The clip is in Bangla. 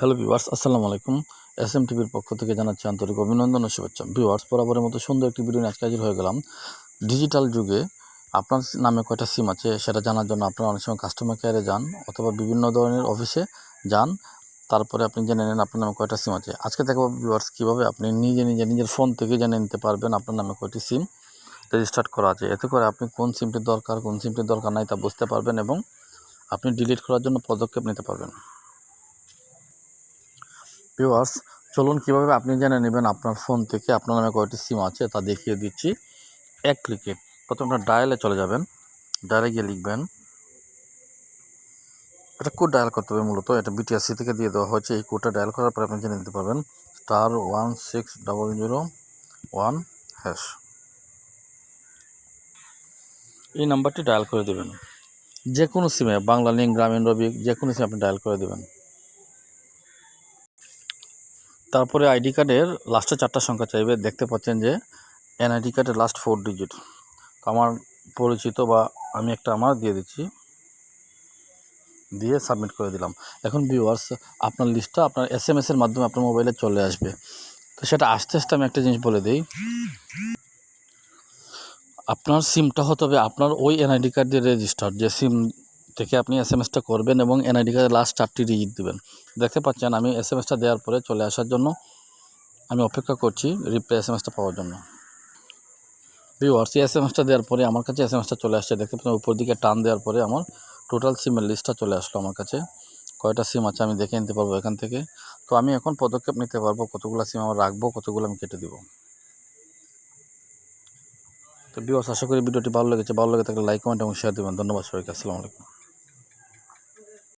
হ্যালো ভিউয়ার্স আসসালামু আলাইকুম। এস এম টিভির পক্ষ থেকে জানাচ্ছি আন্তরিক অভিনন্দন ও শুভেচ্ছা। ভিউয়ার্স বরাবরের মতো সুন্দর একটি ভিডিও আজকে হাজির হয়ে গেলাম। ডিজিটাল যুগে আপনার নামে কয়টা সিম আছে সেটা জানার জন্য আপনারা অনেক সময় কাস্টমার কেয়ারে যান অথবা বিভিন্ন ধরনের অফিসে যান। তারপরে আপনি জেনে নেন আপনার নামে কয়টা সিম আছে। আজকে দেখো ভিউয়ার্স কীভাবে আপনি নিজে নিজে নিজের ফোন থেকে জেনে নিতে পারবেন আপনার নামে কয়টি সিম রেজিস্টার্ড করা আছে। এতে করে আপনি কোন সিমটির দরকার, কোন সিমটির দরকার নাই তা বুঝতে পারবেন এবং আপনি ডিলিট করার জন্য পদক্ষেপ নিতে পারবেন। ভিউয়ার্স চলুন কীভাবে আপনি জেনে নেবেন আপনার ফোন থেকে আপনার নামে কয়টি সিম আছে, তা দেখিয়ে দিচ্ছি। এক ক্লিকে প্রথমে আপনার ডায়ালে চলে যাবেন। ডায়ালে গিয়ে লিখবেন। এটা কোড ডায়াল করতে হবে মূলত। এটা বিটিআরসি থেকে দিয়ে দেওয়া হয়েছে। এই কোডটা ডায়াল করার পরে আপনি জেনে নিতে পারবেন। Star one six double zero one hash এই নাম্বারটি ডায়াল করে দেবেন। যে কোনো সিমে বাংলা লিঙ্ক গ্রামীণ, রবি যে কোনো সিমে আপনি ডায়াল করে দেবেন। তারপরে আইডি কার্ডের লাস্টে চারটা সংখ্যা চাইবে। দেখতে পাচ্ছেন যে এনআইডি কার্ডের লাস্ট ফোর ডিজিট তো আমার পরিচিত বা আমি একটা আমার দিয়ে দিচ্ছি। দিয়ে সাবমিট করে দিলাম। এখন ভিউয়ার্স আপনার লিস্টটা আপনার এস এম এসের মাধ্যমে আপনার মোবাইলে চলে আসবে। তো সেটা আস্তে আস্তে আমি একটা জিনিস বলে দিই। আপনার সিমটা হতে হবে আপনার ওই এনআইডি কার্ড দিয়ে রেজিস্টার যে সিম থেকে আপনি এস এম এসটা করবেন এবং এনআইডি কার্ডের লাস্ট চারটি ডিজিট দেবেন। দেখতে পাচ্ছেন, আমি এস এম এসটা দেওয়ার পরে চলে আসার জন্য আমি অপেক্ষা করছি রিপ্লাই এস এম এসটা পাওয়ার জন্য। ভিউয়ার্স এই এস এম এসটা দেওয়ার পরে আমার কাছে এস এম এসটা চলে আসছে। দেখতে পাচ্ছেন, উপর দিকে টান দেওয়ার পরে আমার টোটাল সিমের লিস্টটা চলে আসলো আমার কাছে। কয়টা সিম আছে আমি দেখে নিতে পারব এখান থেকে। তো আমি এখন পদক্ষেপ নিতে পারব, কতগুলো সিম আমার রাখব, কতগুলো আমি কেটে দিব। তো ভিউয়ার্স আশা করি ভিডিওটি ভালো লেগেছে। ভালো লেগে থাকলে লাইক কমেন্ট এবং শেয়ার দেবেন। ধন্যবাদ সবাইকে। আসসালামু আলাইকুম।